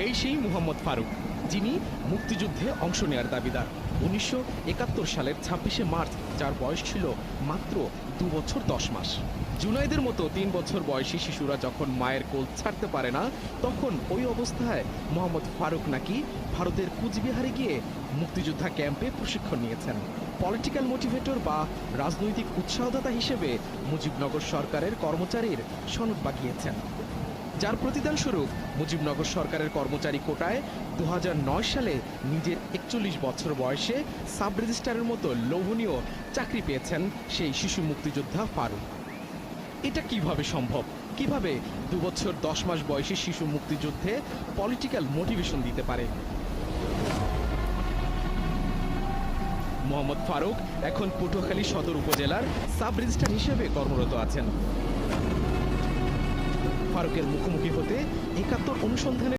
এই সেই মুহাম্মদ ফারুক, যিনি মুক্তিযুদ্ধে অংশ নেয়ার দাবিদার। উনিশশো একাত্তর সালের ছাব্বিশে মার্চ, যার বয়স ছিল মাত্র দু বছর দশ মাস। জুনাইদের মতো তিন বছর বয়সী শিশুরা যখন মায়ের কোল ছাড়তে পারে না, তখন ওই অবস্থায় মোহাম্মদ ফারুক নাকি ভারতের কুচবিহারে গিয়ে মুক্তিযোদ্ধা ক্যাম্পে প্রশিক্ষণ নিয়েছেন। পলিটিক্যাল মোটিভেটর বা রাজনৈতিক উৎসাহদাতা হিসেবে মুজিবনগর সরকারের কর্মচারীর সনদ বাগিয়েছেন যার প্রতিদান স্বরূপ মুজিবনগর সরকারের কর্মচারী কোটায় দু হাজার নয় সালে নিজের একচল্লিশ বছর বয়সে সাব রেজিস্ট্রারের মতো লোভনীয় চাকরি পেয়েছেন সেই শিশু মুক্তিযোদ্ধা ফারুক। এটা কীভাবে সম্ভব? কীভাবে দু বছর দশ মাস বয়সী শিশু মুক্তিযুদ্ধে পলিটিক্যাল মোটিভেশন দিতে পারে? মোহাম্মদ ফারুক এখন পটুয়াখালী সদর উপজেলার সাব রেজিস্ট্রার হিসেবে কর্মরত আছেন। ফারুকের মুখোমুখি হতে একাত্তর অনুসন্ধানের